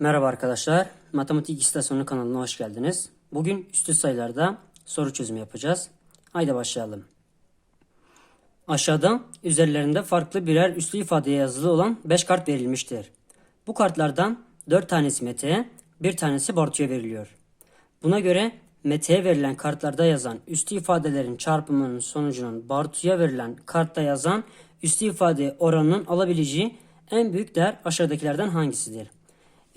Merhaba arkadaşlar. Matematik İstasyonu kanalına hoş geldiniz. Bugün üstü sayılarda soru çözümü yapacağız. Haydi başlayalım. Aşağıda üzerlerinde farklı birer üslü ifadeye yazılı olan 5 kart verilmiştir. Bu kartlardan 4 tanesi Mete'ye, bir tanesi Bartu'ya veriliyor. Buna göre Mete'ye verilen kartlarda yazan üstü ifadelerin çarpımının sonucunun Bartu'ya verilen kartta yazan üstü ifade oranının alabileceği en büyük değer aşağıdakilerden hangisidir?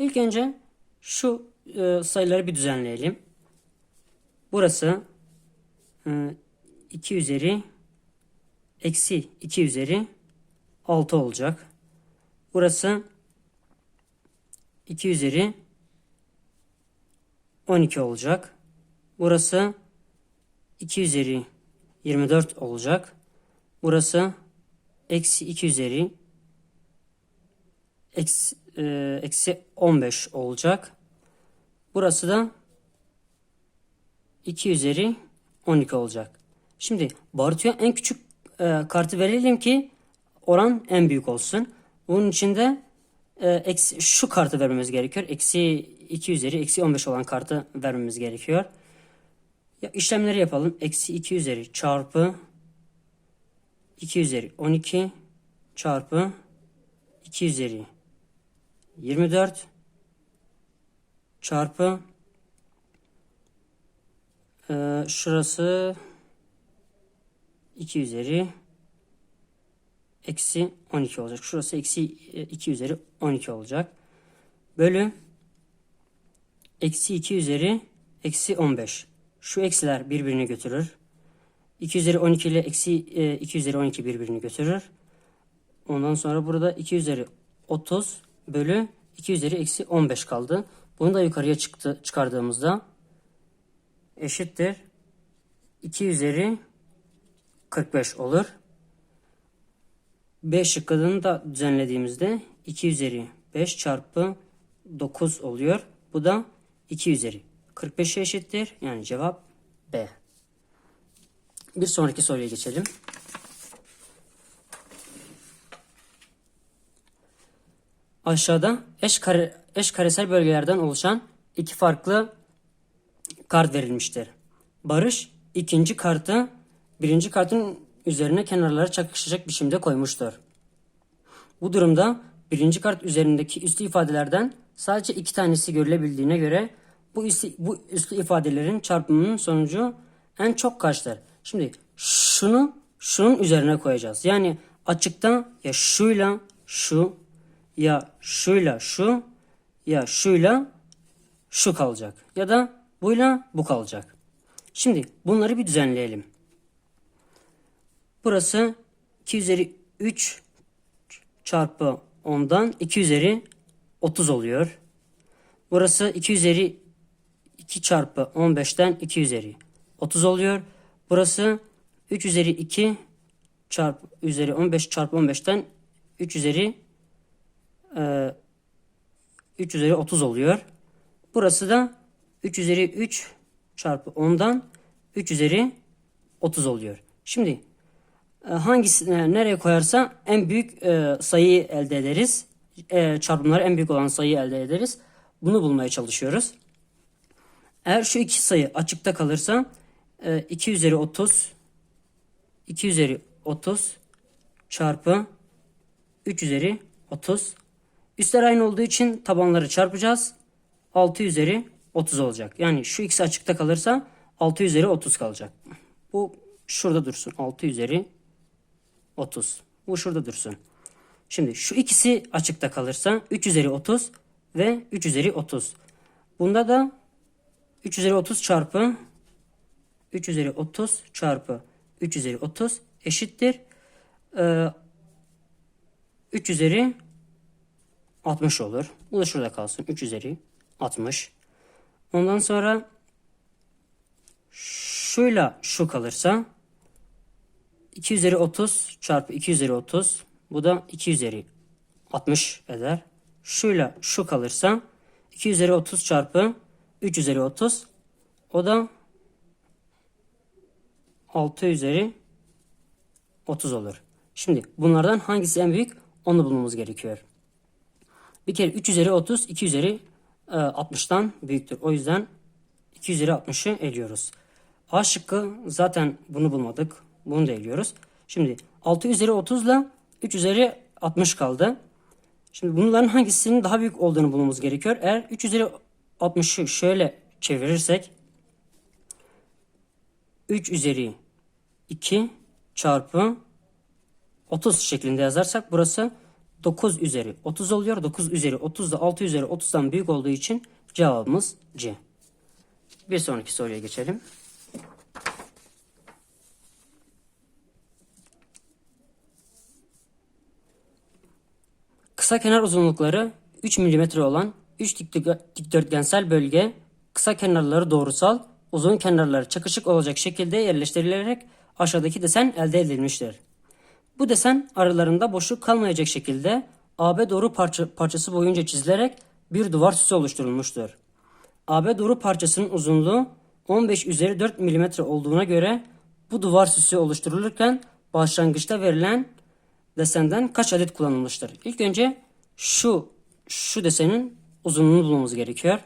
İlk önce şu e, sayıları bir düzenleyelim. Burası e, 2 üzeri eksi 2 üzeri 6 olacak. Burası 2 üzeri 12 olacak. Burası 2 üzeri 24 olacak. Burası eksi 2 üzeri eksi, e, eksi 15 olacak. Burası da 2 üzeri 12 olacak. Şimdi Bartu'ya en küçük e, kartı verelim ki oran en büyük olsun. Bunun için de e, şu kartı vermemiz gerekiyor. Eksi 2 üzeri eksi 15 olan kartı vermemiz gerekiyor. Ya, işlemleri yapalım. Eksi 2 üzeri çarpı 2 üzeri 12 çarpı 2 üzeri 24 çarpı e, şurası 2 üzeri eksi 12 olacak. Şurası eksi 2 üzeri 12 olacak. Bölü eksi 2 üzeri eksi 15. Şu eksiler birbirini götürür. 2 üzeri 12 ile eksi 2 üzeri 12 birbirini götürür. Ondan sonra burada 2 üzeri 30 bölü 2 üzeri eksi 15 kaldı. Bunu da yukarıya çıktı, çıkardığımızda eşittir 2 üzeri 45 olur. B şıkkını da düzenlediğimizde 2 üzeri 5 çarpı 9 oluyor. Bu da 2 üzeri 45'e eşittir. Yani cevap B. Bir sonraki soruya geçelim. Aşağıda eş, kare, eş karesel bölgelerden oluşan iki farklı kart verilmiştir. Barış ikinci kartı birinci kartın üzerine kenarlara çakışacak biçimde koymuştur. Bu durumda birinci kart üzerindeki üslü ifadelerden sadece iki tanesi görülebildiğine göre bu üslü, bu üslü ifadelerin çarpımının sonucu en çok kaçtır? Şimdi şunu şunun üzerine koyacağız. Yani açıkta ya şuyla şu ya şuyla şu ya şuyla şu kalacak. Ya da buyla bu kalacak. Şimdi bunları bir düzenleyelim. Burası 2 üzeri 3 çarpı 10'dan 2 üzeri 30 oluyor. Burası 2 üzeri 2 çarpı 15'ten 2 üzeri 30 oluyor. Burası 3 üzeri 2 çarpı üzeri 15 çarpı 15'ten 3 üzeri 3 üzeri 30 oluyor. Burası da 3 üzeri 3 çarpı 10'dan 3 üzeri 30 oluyor. Şimdi e, hangisini nereye koyarsa en büyük e, sayıyı elde ederiz. E, çarpımları en büyük olan sayıyı elde ederiz. Bunu bulmaya çalışıyoruz. Eğer şu iki sayı açıkta kalırsa 2 üzeri 30 2 üzeri 30 çarpı 3 üzeri 30 Üstler aynı olduğu için tabanları çarpacağız. 6 üzeri 30 olacak. Yani şu ikisi açıkta kalırsa 6 üzeri 30 kalacak. Bu şurada dursun. 6 üzeri 30. Bu şurada dursun. Şimdi şu ikisi açıkta kalırsa 3 üzeri 30 ve 3 üzeri 30. Bunda da 3 üzeri 30 çarpı 3 üzeri 30 çarpı 3 üzeri 30 eşittir. Ee, 3 üzeri 60 olur. Bu da şurada kalsın. 3 üzeri 60. Ondan sonra şuyla şu kalırsa 2 üzeri 30 çarpı 2 üzeri 30 bu da 2 üzeri 60 eder. Şuyla şu kalırsa 2 üzeri 30 çarpı 3 üzeri 30 o da 6 üzeri 30 olur. Şimdi bunlardan hangisi en büyük onu bulmamız gerekiyor. Bir kere 3 üzeri 30, 2 üzeri e, 60'tan büyüktür. O yüzden 2 üzeri 60'ı eliyoruz. A şıkkı zaten bunu bulmadık. Bunu da eliyoruz. Şimdi 6 üzeri 30 ile 3 üzeri 60 kaldı. Şimdi bunların hangisinin daha büyük olduğunu bulmamız gerekiyor. Eğer 3 üzeri 60'ı şöyle çevirirsek 3 üzeri 2 çarpı 30 şeklinde yazarsak burası 9 üzeri 30 oluyor. 9 üzeri 30 da 6 üzeri 30'dan büyük olduğu için cevabımız C. Bir sonraki soruya geçelim. Kısa kenar uzunlukları 3 mm olan 3 dikdörtgensel bölge kısa kenarları doğrusal, uzun kenarları çakışık olacak şekilde yerleştirilerek aşağıdaki desen elde edilmiştir. Bu desen aralarında boşluk kalmayacak şekilde AB doğru parça, parçası boyunca çizilerek bir duvar süsü oluşturulmuştur. AB doğru parçasının uzunluğu 15 üzeri 4 mm olduğuna göre bu duvar süsü oluşturulurken başlangıçta verilen desenden kaç adet kullanılmıştır? İlk önce şu şu desenin uzunluğunu bulmamız gerekiyor.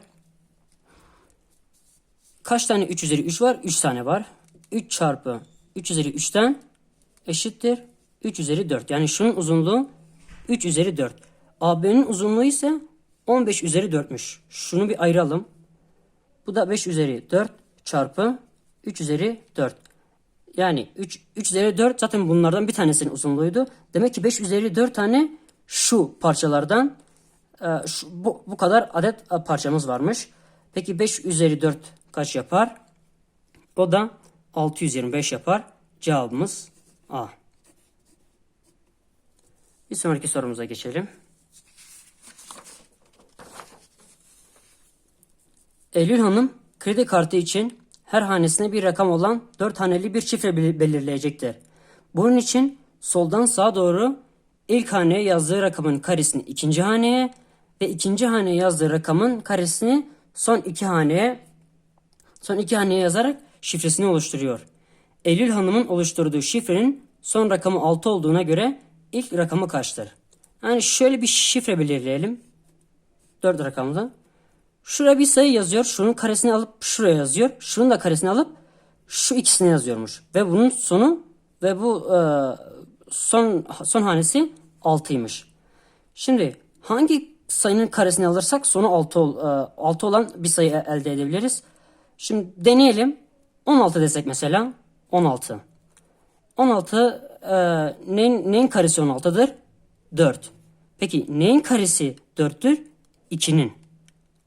Kaç tane 3 üzeri 3 var? 3 tane var. 3 çarpı 3 üzeri 3'ten eşittir 3 üzeri 4. Yani şunun uzunluğu 3 üzeri 4. AB'nin uzunluğu ise 15 üzeri 4'müş. Şunu bir ayıralım. Bu da 5 üzeri 4 çarpı 3 üzeri 4. Yani 3, 3 üzeri 4 zaten bunlardan bir tanesinin uzunluğuydu. Demek ki 5 üzeri 4 tane şu parçalardan e, şu, bu, bu kadar adet e, parçamız varmış. Peki 5 üzeri 4 kaç yapar? O da 625 yapar. Cevabımız A. Bir sonraki sorumuza geçelim. Eylül Hanım kredi kartı için her hanesine bir rakam olan 4 haneli bir şifre belirleyecektir. Bunun için soldan sağa doğru ilk haneye yazdığı rakamın karesini ikinci haneye ve ikinci haneye yazdığı rakamın karesini son iki haneye son iki haneye yazarak şifresini oluşturuyor. Eylül Hanım'ın oluşturduğu şifrenin son rakamı 6 olduğuna göre ilk rakamı kaçtır? Yani şöyle bir şifre belirleyelim. 4 rakamlı. Şuraya bir sayı yazıyor. Şunun karesini alıp şuraya yazıyor. Şunun da karesini alıp şu ikisine yazıyormuş. Ve bunun sonu ve bu e, son son hanesi 6'ymış. Şimdi hangi sayının karesini alırsak sonu 6, ol, e, 6 olan bir sayı e, elde edebiliriz. Şimdi deneyelim. 16 desek mesela. 16. 16 e, neyin, neyin karesi 16'dır? 4. Peki neyin karesi 4'tür? 2'nin.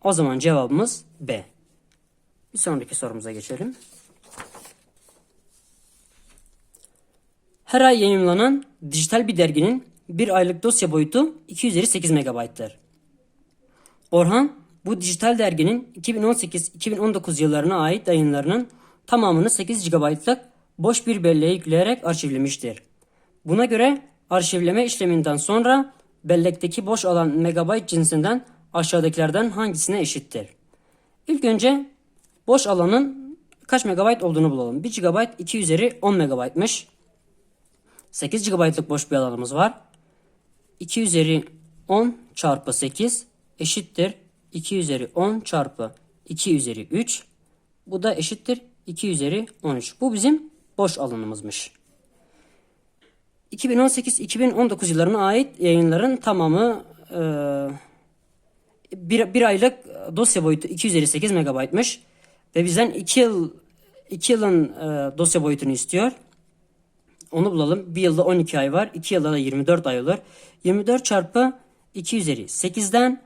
O zaman cevabımız B. Bir sonraki sorumuza geçelim. Her ay yayınlanan dijital bir derginin bir aylık dosya boyutu 258 MB'tır. Orhan bu dijital derginin 2018-2019 yıllarına ait yayınlarının tamamını 8 GB'lık boş bir belleğe yükleyerek arşivlemiştir. Buna göre arşivleme işleminden sonra bellekteki boş alan megabayt cinsinden aşağıdakilerden hangisine eşittir? İlk önce boş alanın kaç megabayt olduğunu bulalım. 1 GB 2 üzeri 10 megabaytmış. 8 GB'lık boş bir alanımız var. 2 üzeri 10 çarpı 8 eşittir 2 üzeri 10 çarpı 2 üzeri 3. Bu da eşittir 2 üzeri 13. Bu bizim boş alanımızmış. 2018-2019 yıllarına ait yayınların tamamı e, bir, bir aylık dosya boyutu 258 megabaytmış. Ve bizden 2 yıl 2 yılın e, dosya boyutunu istiyor. Onu bulalım. Bir yılda 12 ay var. 2 yılda da 24 ay olur. 24 çarpı 2 üzeri 8'den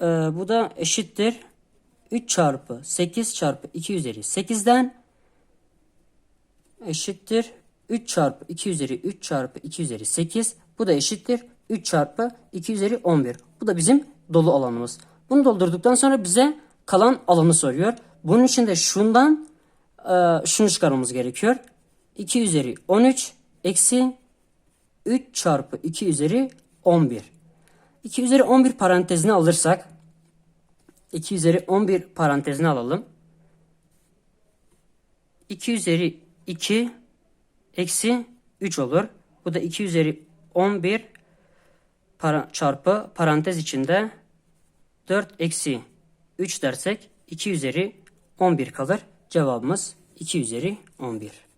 e, bu da eşittir. 3 çarpı 8 çarpı 2 üzeri 8'den eşittir. 3 çarpı 2 üzeri 3 çarpı 2 üzeri 8. Bu da eşittir. 3 çarpı 2 üzeri 11. Bu da bizim dolu alanımız. Bunu doldurduktan sonra bize kalan alanı soruyor. Bunun için de şundan e, şunu çıkarmamız gerekiyor. 2 üzeri 13 eksi 3 çarpı 2 üzeri 11. 2 üzeri 11 parantezini alırsak 2 üzeri 11 parantezini alalım. 2 üzeri 2 eksi 3 olur. Bu da 2 üzeri 11 para, çarpı parantez içinde 4 eksi 3 dersek 2 üzeri 11 kalır. Cevabımız 2 üzeri 11.